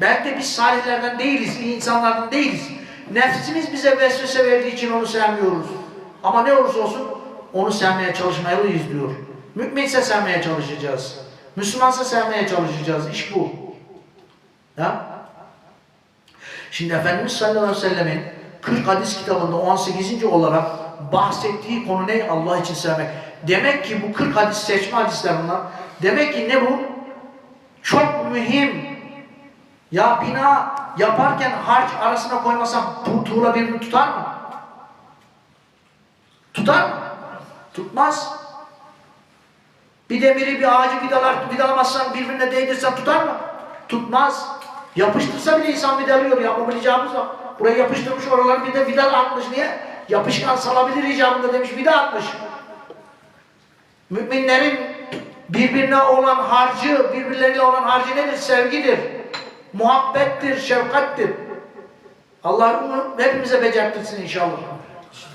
Belki de biz salihlerden değiliz, iyi insanlardan değiliz. Nefsimiz bize vesvese verdiği için onu sevmiyoruz. Ama ne olursa olsun onu sevmeye çalışmalıyız diyor. Müminse sevmeye çalışacağız. Müslümansa sevmeye çalışacağız. İş bu. Ya? Şimdi Efendimiz sallallahu aleyhi ve sellemin 40 hadis kitabında 18. olarak bahsettiği konu ne? Allah için sevmek. Demek ki bu 40 hadis seçme hadisler bunlar. Demek ki ne bu? Çok mühim. Ya bina yaparken harç arasına koymasam tu tuğla birbirini tutar mı? Tutar mı? Tutmaz. Bir demiri bir ağacı vidalar, vidalamazsan birbirine değdirsen tutar mı? Tutmaz. Yapıştırsa bile insan vidalıyor yapabileceğimiz o. Buraya yapıştırmış oraları bir de vidal atmış niye? Yapışkan salabilir icabında demiş vida atmış. Müminlerin birbirine olan harcı, birbirleriyle olan harcı nedir? Sevgidir. Muhabbettir, şefkattir. Allah bunu hepimize becertirsin inşallah.